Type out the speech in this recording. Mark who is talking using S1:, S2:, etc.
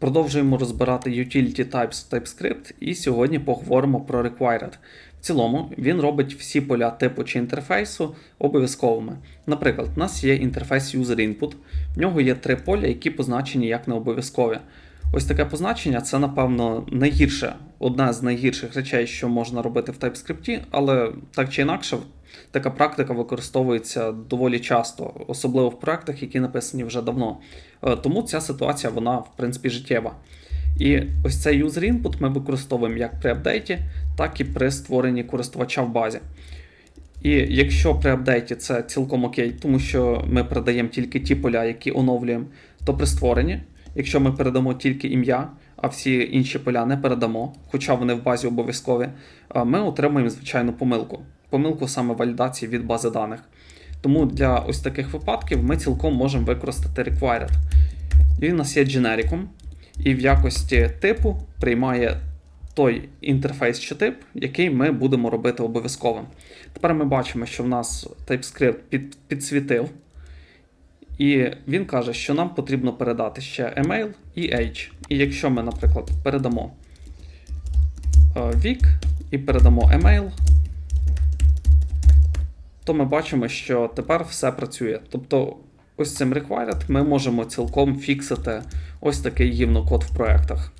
S1: Продовжуємо розбирати utility types в TypeScript і сьогодні поговоримо про required. В цілому він робить всі поля типу чи інтерфейсу обов'язковими. Наприклад, у нас є інтерфейс user input, в нього є три поля, які позначені як необов'язкові. Ось таке позначення це, напевно, найгірше, одна з найгірших речей, що можна робити в TypeScript, але так чи інакше, така практика використовується доволі часто, особливо в проектах, які написані вже давно. Е, Тому ця ситуація, вона, в принципі, життєва. І ось цей user input ми використовуємо як при апдейті, так і при створенні користувача в базі. І якщо при апдейті це цілком окей, тому що ми передаємо тільки ті поля, які оновлюємо, то при створенні, якщо ми передамо тільки ім'я, а всі інші поля не передамо, хоча вони в базі обов'язкові, ми отримуємо звичайну помилку. Помилку саме валідації від бази даних. Тому для ось таких випадків ми цілком можемо використати required. Він у нас є дженериком, і в якості типу приймає той інтерфейс чи тип, який ми будемо робити обов'язковим. Тепер ми бачимо, що в нас TypeScript під, підсвітив, і він каже, що нам потрібно передати ще email і age. І якщо ми, наприклад, передамо е, вік і передамо email, то ми бачимо, що тепер все працює. Тобто, ось цим required ми можемо цілком фіксити ось такий гівнокод в проектах.